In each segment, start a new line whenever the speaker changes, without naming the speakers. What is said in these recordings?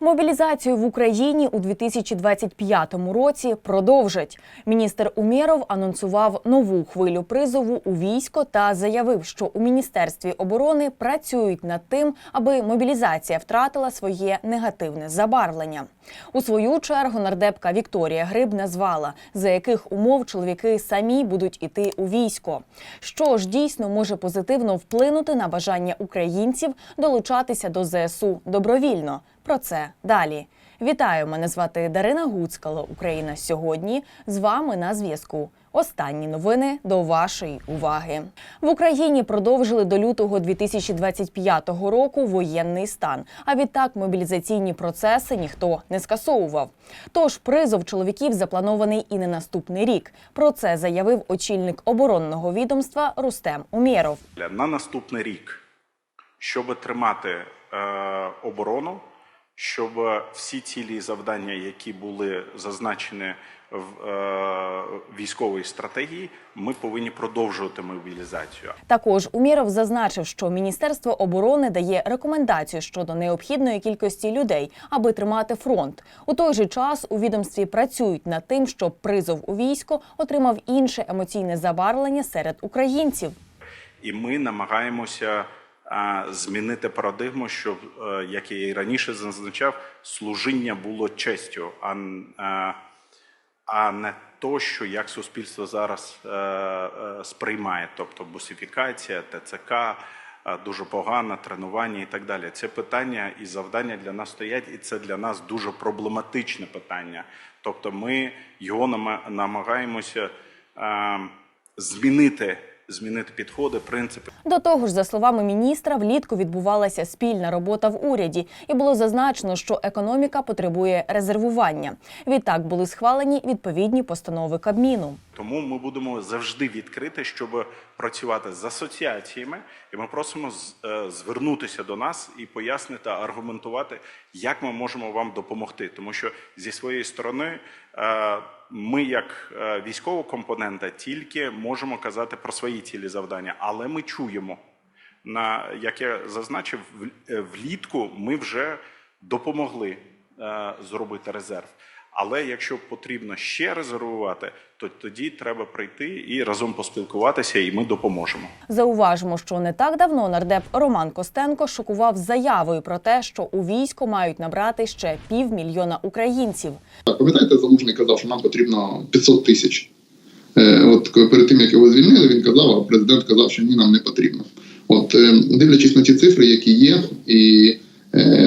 Мобілізацію в Україні у 2025 році продовжать. Міністр Умєров анонсував нову хвилю призову у військо та заявив, що у міністерстві оборони працюють над тим, аби мобілізація втратила своє негативне забарвлення. У свою чергу нардепка Вікторія Гриб назвала, за яких умов чоловіки самі будуть іти у військо. Що ж дійсно може позитивно вплинути на бажання українців долучатися до ЗСУ добровільно. Про це далі. Вітаю! Мене звати Дарина Гуцкало. Україна сьогодні з вами на зв'язку. Останні новини до вашої уваги в Україні продовжили до лютого 2025 року воєнний стан. А відтак мобілізаційні процеси ніхто не скасовував. Тож призов чоловіків запланований і на наступний рік. Про це заявив очільник оборонного відомства Рустем Умєров.
на наступний рік, щоб тримати е, оборону, щоб всі цілі і завдання, які були зазначені в е, військовій стратегії, ми повинні продовжувати мобілізацію.
Також Уміров зазначив, що Міністерство оборони дає рекомендацію щодо необхідної кількості людей, аби тримати фронт. У той же час у відомстві працюють над тим, щоб призов у військо отримав інше емоційне забарвлення серед українців.
І ми намагаємося змінити парадигму, щоб, е, як я і раніше зазначав, служіння було честю, а, а, а не то, що як суспільство зараз е, е, сприймає, тобто бусифікація, ТЦК, е, дуже погано, тренування і так далі. Це питання і завдання для нас стоять, і це для нас дуже проблематичне питання. Тобто, ми його намагаємося е, змінити, змінити підходи, принципи.
До того ж, за словами міністра, влітку відбувалася спільна робота в уряді, і було зазначено, що економіка потребує резервування. Відтак були схвалені відповідні постанови Кабміну.
Тому ми будемо завжди відкрити, щоб працювати з асоціаціями, і ми просимо е, звернутися до нас і пояснити, аргументувати, як ми можемо вам допомогти. Тому що зі своєї сторони е, ми, як е, військова компонента, тільки можемо казати про свої цілі завдання, але ми чуємо. На як я зазначив, влітку ми вже допомогли зробити резерв. Але якщо потрібно ще резервувати, то тоді треба прийти і разом поспілкуватися, і ми допоможемо.
Зауважимо, що не так давно нардеп Роман Костенко шокував заявою про те, що у військо мають набрати ще півмільйона українців.
Пам'ятаєте, залужний казав, що нам потрібно 500 тисяч. Е, От перед тим як його звільнили, він казав, а президент казав, що ні, нам не потрібно. От е, дивлячись на ті цифри, які є, і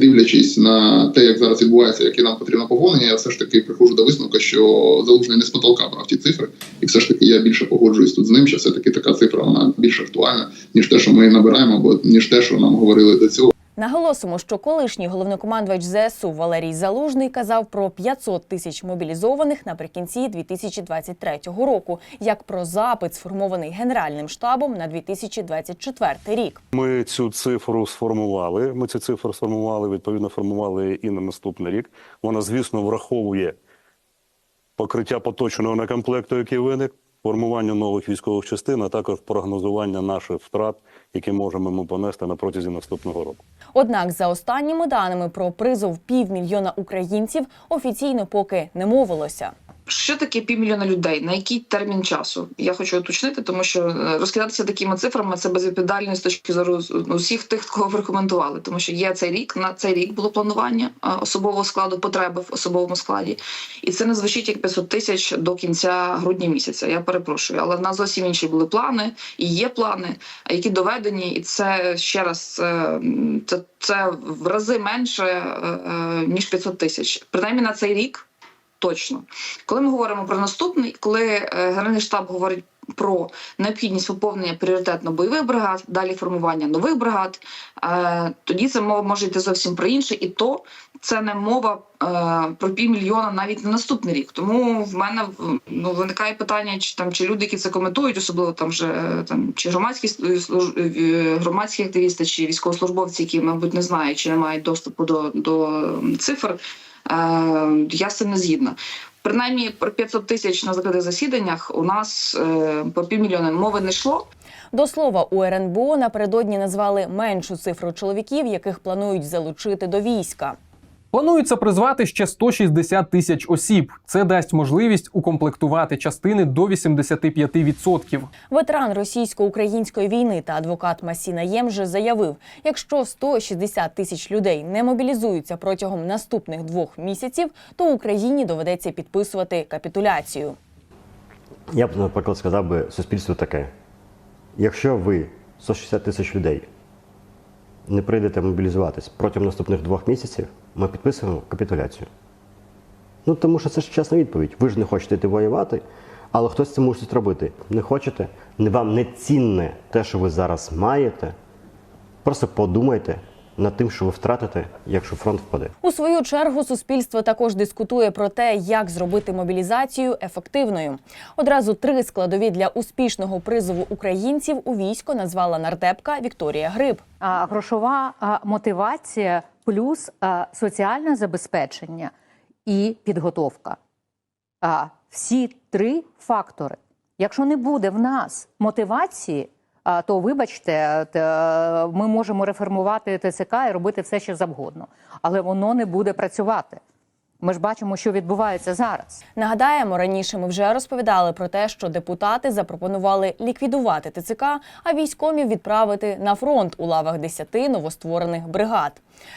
дивлячись на те, як зараз відбувається, яке нам потрібно поповнення, я все ж таки приходжу до висновку, що залужний не з потолка брав ті цифри, і все ж таки я більше погоджуюсь тут з ним, що все таки така цифра вона більш актуальна, ніж те, що ми набираємо, або ніж те, що нам говорили до цього.
Наголосимо, що колишній головнокомандувач ЗСУ Валерій Залужний казав про 500 тисяч мобілізованих наприкінці 2023 року, як про запит, сформований Генеральним штабом на 2024 рік.
Ми цю цифру сформували. Ми цю цифру сформували, відповідно, формували і на наступний рік. Вона, звісно, враховує покриття поточного некомплекту, який виник, формування нових військових частин, а також прогнозування наших втрат, які можемо ми понести на протязі наступного року.
Однак, за останніми даними про призов півмільйона українців офіційно поки не мовилося.
Що таке півмільйона людей? На який термін часу? Я хочу уточнити, тому що е, розкидатися такими цифрами це безвідповідально з точки зору ну, всіх тих, кого ви рекомендували. Тому що є цей рік, на цей рік було планування е, особового складу, потреби в особовому складі, і це не звучить як 500 тисяч до кінця грудня місяця. Я перепрошую, але в нас зовсім інші були плани і є плани, які доведені, і це ще раз е, це, це в рази менше ніж 500 тисяч. Принаймні на цей рік точно. Коли ми говоримо про наступний, коли е, Генеральний штаб говорить про необхідність поповнення пріоритетно бойових бригад, далі формування нових бригад, е, тоді це мова може йти зовсім про інше, і то це не мова е, про півмільйона навіть на наступний рік. Тому в мене ну, виникає питання, чи там чи люди, які це коментують, особливо там вже е, там чи громадські е, громадські активісти, чи військовослужбовці, які, мабуть, не знають чи не мають доступу до, до цифр. Я з цим не згідна. Принаймні про 500 тисяч на закритих засіданнях у нас е, по півмільйона мови не йшло.
До слова, у РНБО напередодні назвали меншу цифру чоловіків, яких планують залучити до війська.
Планується призвати ще 160 тисяч осіб. Це дасть можливість укомплектувати частини до 85%.
Ветеран російсько-української війни та адвокат Масіна Ємже заявив: якщо 160 тисяч людей не мобілізуються протягом наступних двох місяців, то Україні доведеться підписувати капітуляцію.
Я б, наприклад, сказав би суспільству таке: якщо ви 160 тисяч людей не прийдете мобілізуватись протягом наступних двох місяців, ми підписуємо капітуляцію. Ну тому що це ж чесна відповідь. Ви ж не хочете йти воювати, але хтось це мусить робити. Не хочете, вам не цінне те, що ви зараз маєте. Просто подумайте над тим, що ви втратите, якщо фронт впаде.
У свою чергу суспільство також дискутує про те, як зробити мобілізацію ефективною. Одразу три складові для успішного призову українців у військо назвала нардепка Вікторія Гриб.
а, грошова а, мотивація плюс а, соціальне забезпечення і підготовка. А, всі три фактори. Якщо не буде в нас мотивації, то вибачте, ми можемо реформувати ТЦК і робити все, що завгодно, але воно не буде працювати. Ми ж бачимо, що відбувається зараз.
Нагадаємо, раніше ми вже розповідали про те, що депутати запропонували ліквідувати ТЦК, а військомів відправити на фронт у лавах 10 новостворених бригад.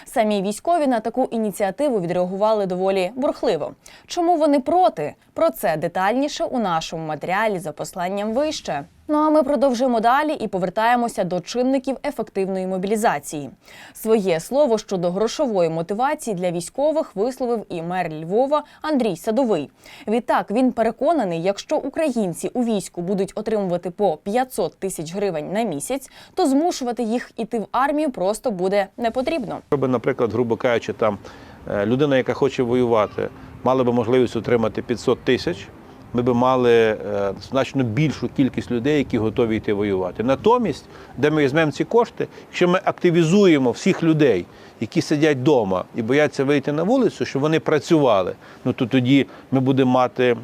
Самі військові на таку ініціативу відреагували доволі бурхливо. Чому вони проти? Про це детальніше у нашому матеріалі за посланням вище. Ну а ми продовжуємо далі і повертаємося до чинників ефективної мобілізації. Своє слово щодо грошової мотивації для військових висловив і мер Львова Андрій Садовий. Відтак він переконаний, якщо українці у війську будуть отримувати по 500 тисяч гривень на місяць, то змушувати їх іти в армію просто буде не потрібно.
Якщо б, наприклад, грубо кажучи, там е, людина, яка хоче воювати, мала б можливість отримати 500 тисяч, ми б мали е, значно більшу кількість людей, які готові йти воювати. Натомість, де ми візьмемо ці кошти, якщо ми активізуємо всіх людей, які сидять вдома і бояться вийти на вулицю, щоб вони працювали, ну то тоді ми будемо мати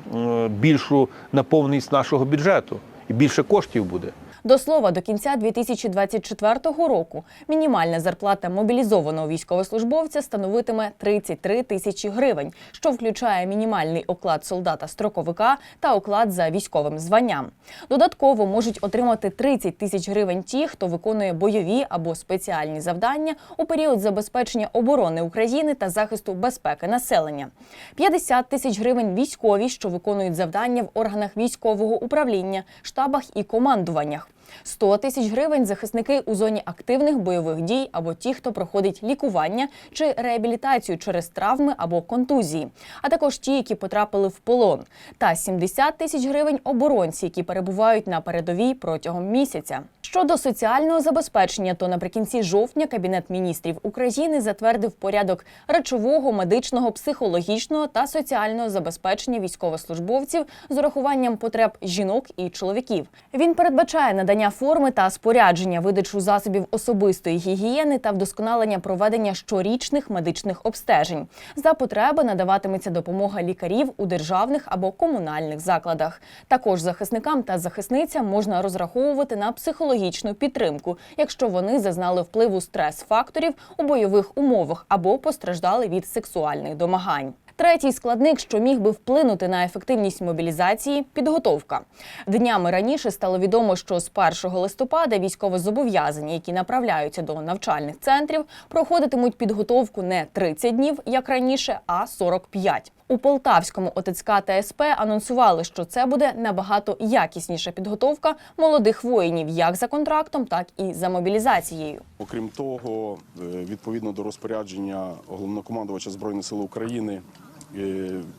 більшу наповненість нашого бюджету і більше коштів буде.
До слова, до кінця 2024 року мінімальна зарплата мобілізованого військовослужбовця становитиме 33 тисячі гривень, що включає мінімальний оклад солдата-строковика та оклад за військовим званням. Додатково можуть отримати 30 тисяч гривень ті, хто виконує бойові або спеціальні завдання у період забезпечення оборони України та захисту безпеки населення. 50 тисяч гривень військові, що виконують завдання в органах військового управління, штабах і командуваннях. 100 тисяч гривень захисники у зоні активних бойових дій або ті, хто проходить лікування чи реабілітацію через травми або контузії, а також ті, які потрапили в полон, та 70 тисяч гривень оборонці, які перебувають на передовій протягом місяця. Щодо соціального забезпечення, то наприкінці жовтня Кабінет міністрів України затвердив порядок речового, медичного, психологічного та соціального забезпечення військовослужбовців з урахуванням потреб жінок і чоловіків. Він передбачає надання форми та спорядження, видачу засобів особистої гігієни та вдосконалення проведення щорічних медичних обстежень. За потреби надаватиметься допомога лікарів у державних або комунальних закладах. Також захисникам та захисницям можна розраховувати на психологічну підтримку, якщо вони зазнали впливу стрес-факторів у бойових умовах або постраждали від сексуальних домагань. Третій складник, що міг би вплинути на ефективність мобілізації підготовка. Днями раніше стало відомо, що з 1 листопада військовозобов'язані, які направляються до навчальних центрів, проходитимуть підготовку не 30 днів, як раніше, а 45. У Полтавському ОТЦК та СП анонсували, що це буде набагато якісніша підготовка молодих воїнів як за контрактом, так і за мобілізацією.
Окрім того, е, відповідно до розпорядження головнокомандувача Збройних сил України,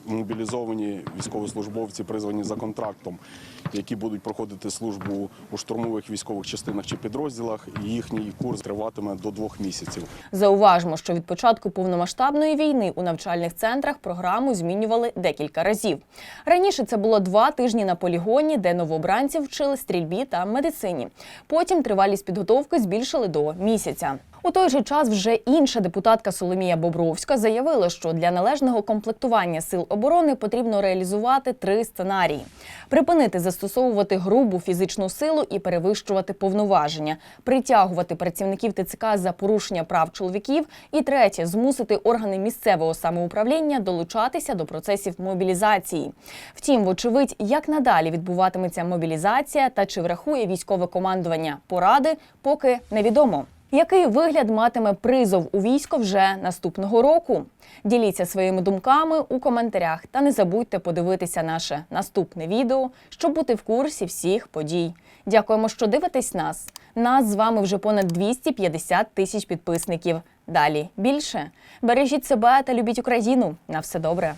мобілізовані військовослужбовці, призвані за контрактом, які будуть проходити службу у штурмових військових частинах чи підрозділах, і їхній курс триватиме до двох місяців.
Зауважимо, що від початку повномасштабної війни у навчальних центрах програму змінювали декілька разів. Раніше це було два тижні на полігоні, де новобранців вчили стрільбі та медицині. Потім тривалість підготовки збільшили до місяця. У той же час вже інша депутатка Соломія Бобровська заявила, що для належного комплектування сил оборони потрібно реалізувати три сценарії: припинити застосовувати грубу фізичну силу і перевищувати повноваження, притягувати працівників ТЦК за порушення прав чоловіків, і третє змусити органи місцевого самоуправління долучатися до процесів мобілізації. Втім, вочевидь, як надалі відбуватиметься мобілізація та чи врахує військове командування поради, поки невідомо. Який вигляд матиме призов у військо вже наступного року? Діліться своїми думками у коментарях та не забудьте подивитися наше наступне відео, щоб бути в курсі всіх подій. Дякуємо, що дивитесь нас. Нас з вами вже понад 250 тисяч підписників. Далі більше бережіть себе та любіть Україну. На все добре.